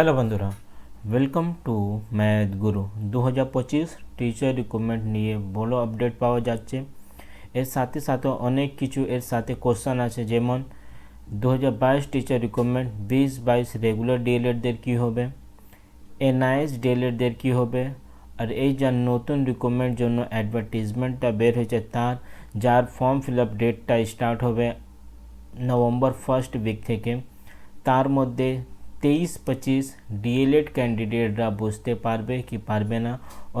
Hello বন্ধুরা welcome to math গুরু দু হাজার পঁচিশ টিচার রিক্রুটমেন্ট নিয়ে বড় আপডেট পাওয়া যাচ্ছে। এর সাথে সাথে অনেক কিছু এর সাথে কোশ্চান আছে, যেমন দু হাজার বাইশ টিচার রিক্রুটমেন্ট বিশ বাইশ রেগুলার ডিএলএডদের কী হবে এনআইএস ডিএলএডদের কী হবে, আর এই যার নতুন রিক্রুটমেন্ট জন্য অ্যাডভার্টিজমেন্টটা বের হয়েছে তার, যার ফর্ম ফিল আপ ডেটটা স্টার্ট হবে নভেম্বর ফার্স্ট উইক থেকে। তার মধ্যে তেইশ পঁচিশ ডিএলএড ক্যান্ডিডেটরা বুঝতে পারবে কি পারবে না,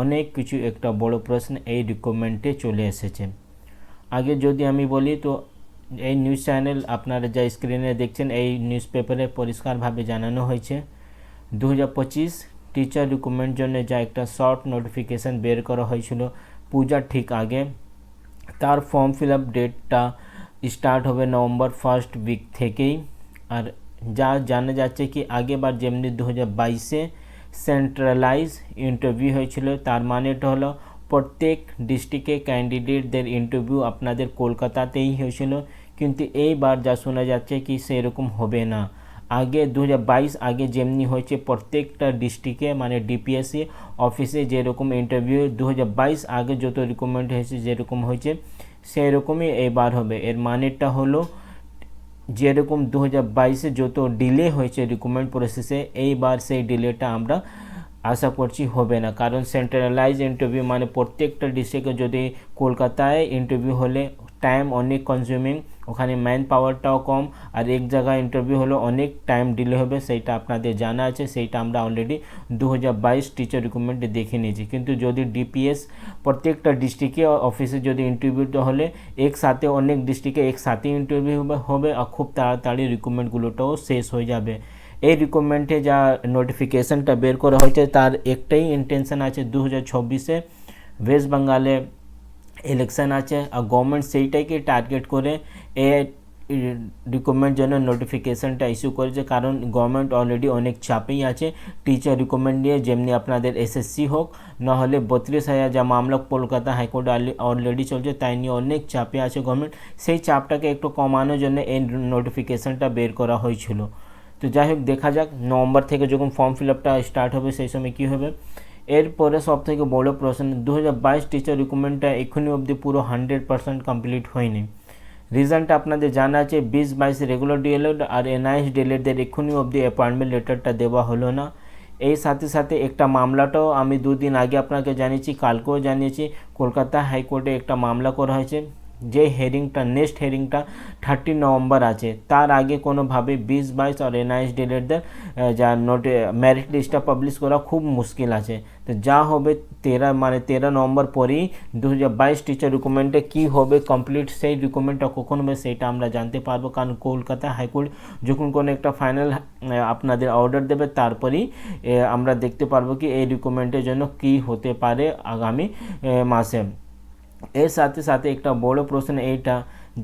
অনেক কিছু একটা বড় প্রশ্ন এই রিকমেন্টে চলে এসেছে। আগে যদি আমি বলি, তো এই নিউজ চ্যানেল আপনারা যা স্ক্রিনে দেখছেন, এই নিউজ পেপারে পরিষ্কারভাবে জানানো হয়েছে। দু হাজার পঁচিশ টিচার রিক্রুটমেন্ট জন্য যা একটা শর্ট নোটিফিকেশান বের করা হয়েছিল পূজার ঠিক আগে। তার ফর্ম ফিল আপ ডেটটা স্টার্ট হবে নভেম্বর ফার্স্ট উইক থেকেই। আর যা জানা যাচ্ছে কি আগেবার যেমনি দু হাজার বাইশে সেন্ট্রালাইজ ইন্টারভিউ হয়েছিল, তার মানেটা হলো প্রত্যেক ডিস্ট্রিক্টে ক্যান্ডিডেটদের ইন্টারভিউ আপনাদের কলকাতাতেই হয়েছিল, কিন্তু এইবার যা শোনা যাচ্ছে কি সেরকম হবে না। আগে দু হাজার বাইশ, আগে যেমনি হয়েছে প্রত্যেকটা ডিস্ট্রিক্টে মানে ডিপিএসসি অফিসে যেরকম ইন্টারভিউ দু হাজার বাইশ, আগে যত রিকমেন্ড হয়েছে যেরকম হয়েছে, সেরকমই এবার হবে। এর মানেটা হলো যেরকম দু হাজার বাইশে যত ডিলে হয়েছে রিক্রুটমেন্ট প্রসেসে এইবার সেই ডিলেটা আমরা আশা করছি হবে না। কারণ সেন্ট্রালাইজ ইন্টারভিউ মানে প্রত্যেকটা ডিস্ট্রিক্টে যদি কলকাতায় ইন্টারভিউ হলে টাইম অনেক কনজিউমিং ওখানে ম্যান পাওয়ারটাও কম, আর এক জায়গায় ইন্টারভিউ হলে, অনেক টাইম ডিলে হবে, সেইটা আপনাদের জানা আছে, সেইটা আমরা অলরেডি দু হাজার বাইশ টিচার রিক্রুটমেন্টে দেখে নিয়েছি। কিন্তু যদি ডিপিএস প্রত্যেকটা ডিস্ট্রিক্টে অফিসে যদি ইন্টারভিউটা হলে, একসাথে অনেক ডিস্ট্রিক্টে একসাথে ইন্টারভিউ হবে আর খুব তাড়াতাড়ি রিক্রুটমেন্টগুলোটাও শেষ হয়ে যাবে। এই রিক্রুটমেন্টে যা নোটিফিকেশানটা বের করা হয়েছে, তার একটাই ইন্টেনশন আছে দু হাজার চব্বিশে ওয়েস্ট বেঙ্গলে ইলেকশন আছে, আর গভর্নমেন্ট সেইটাকে টার্গেট করে এ রিক্রুটমেন্ট জন্য নোটিফিকেশানটা ইস্যু করেছে কারণ গভর্নমেন্ট অলরেডি অনেক চাপেই আছে। টিচার রিক্রুটমেন্ট নিয়ে যেমনি আপনাদের এসএসসি হোক, নাহলে বত্রিশ হাজার যা মামলা কলকাতা হাইকোর্টে অলরেডি চলছে, তাই নিয়ে অনেক চাপে আছে গভর্নমেন্ট সেই চাপটাকে একটু কমানোর জন্য এই নোটিফিকেশানটা বের করা হয়েছিল। তো যাই হোক, দেখা যাক, নভেম্বর থেকে যখন ফর্ম ফিল আপটা স্টার্ট হবে, সেই সময় কী হবে। এরপরে সব থেকে বড় প্রশ্ন দু হাজার বাইশ টিচার রিক্রুটমেন্টটা এখনই অবধি পুরো হান্ড্রেড পার্সেন্ট কমপ্লিট হয়নি। রিজনটা আপনাদের জানা আছে, বিশ বাইশ রেগুলার ডিএলএড আর এনআইএস ডিএলএডদের এখনই অবধি অ্যাপয়েন্টমেন্ট লেটারটা দেওয়া হলো না। এই সাথে সাথে একটা মামলাটাও আমি দুদিন আগে আপনাকে জানিয়েছি, কালকেও জানিয়েছি, কলকাতা হাইকোর্টে একটা মামলা করা হয়েছে। যে হেরিংটা নেক্সট হেরিংটা থার্টি নভেম্বর আছে। তার আগে কোনোভাবে বিশ, বাইশ আর এনআইএস ডিলেটদের যা নোটে মেরিট লিস্টটা পাবলিশ করা খুব মুশকিল আছে। তো যা হবে তেরো মানে তেরো নভেম্বর পরেই দু হাজার বাইশ টিচার রিকমেন্ডে কী হবে কমপ্লিট সেই রিকমেন্ডটা কখন হবে সেইটা আমরা জানতে পারব। কারণ কলকাতা হাইকোর্ট যখন কোনো একটা ফাইনাল আপনাদের অর্ডার দেবে, তারপরেই আমরা দেখতে পারব কি এই রিকমেন্ডের জন্য কী হতে পারে আগামী মাসে। এর সাথে সাথে একটা বড় প্রশ্ন এইটা,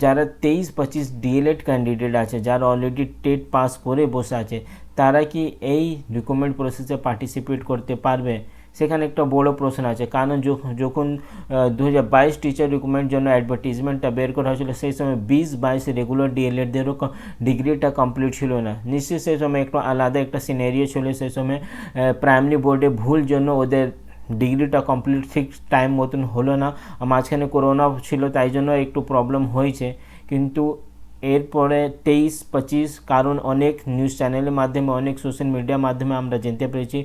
যারা তেইশ পঁচিশ ডিএলএড ক্যান্ডিডেট আছে, যারা অলরেডি টেট পাস করে বসে আছে, তারা কি এই রিক্রুটমেন্ট প্রসেসে পার্টিসিপেট করতে পারবে? সেখানে একটা বড় প্রশ্ন আছে, কারণ যখন দু হাজার বাইশ টিচার রিক্রুটমেন্ট জন্য অ্যাডভার্টিজমেন্টটা বের করা হয়েছিল, সেই সময় বিশ বাইশ রেগুলার ডিএলএডদেরও ডিগ্রিটা কমপ্লিট ছিল না। নিশ্চয়ই সেই সময় একটু আলাদা একটা সিনারিও ছিল, সেই সময় প্রাইমারি বোর্ডে ভুল জন্য ওদের ডিগ্রিটা কমপ্লিট ঠিক টাইম মতন হলো না। মাঝখানে করোনা ছিল, তাই জন্য একটু প্রবলেম হয়েছে। কিন্তু এরপরে তেইশ, পঁচিশ, কারণ অনেক নিউজ চ্যানেলের মাধ্যমে, অনেক সোশ্যাল মিডিয়ার মাধ্যমে আমরা জানতে পেরেছি।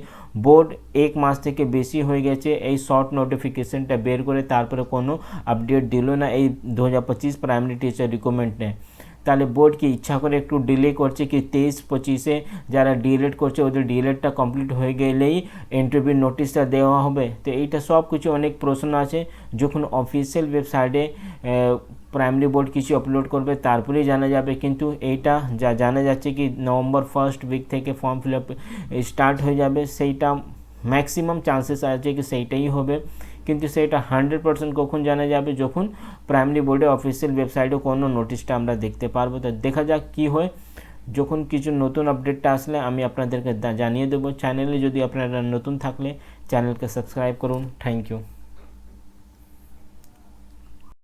বোর্ড এক মাস থেকে বেশি হয়ে গেছে এই শর্ট নোটিফিকেশনটা বের করে, তারপরে কোনো আপডেট দিল না এই দু হাজার পঁচিশ প্রাইমারি টিচার রিক্রুটমেন্টে তাহলে বোর্ড কি ইচ্ছা করে একটু ডিলে করছে কি তেইশ পঁচিশে যারা ডিএলএড করছে ওদের ডিএলএডটা কমপ্লিট হয়ে গেলেই ইন্টারভিউ নোটিশটা দেওয়া হবে। তো এইটা সব কিছু অনেক প্রশ্ন আছে। যখন অফিসিয়াল ওয়েবসাইটে প্রাইমারি বোর্ড কিছু আপলোড করবে, তারপরেই জানা যাবে। কিন্তু এইটা যা জানা যাচ্ছে কি নভেম্বর ফার্স্ট উইক থেকে ফর্ম ফিল আপ স্টার্ট হয়ে যাবে। সেইটা ম্যাক্সিমাম চান্সেস আছে কি সেইটাই হবে। কিন্তু সেটা হান্ড্রেড পার্সেন্ট কখন জানা যাবে? যখন প্রাইমারি বোর্ডে অফিসিয়াল ওয়েবসাইটে কোনো নোটিশটা আমরা দেখতে পারব। তো দেখা যাক কী হয়। যখন কিছু নতুন আপডেটটা আসলে আমি আপনাদেরকে জানিয়ে দেবো। চ্যানেলে যদি আপনারা নতুন থাকলে চ্যানেলকে সাবস্ক্রাইব করুন। Thank you.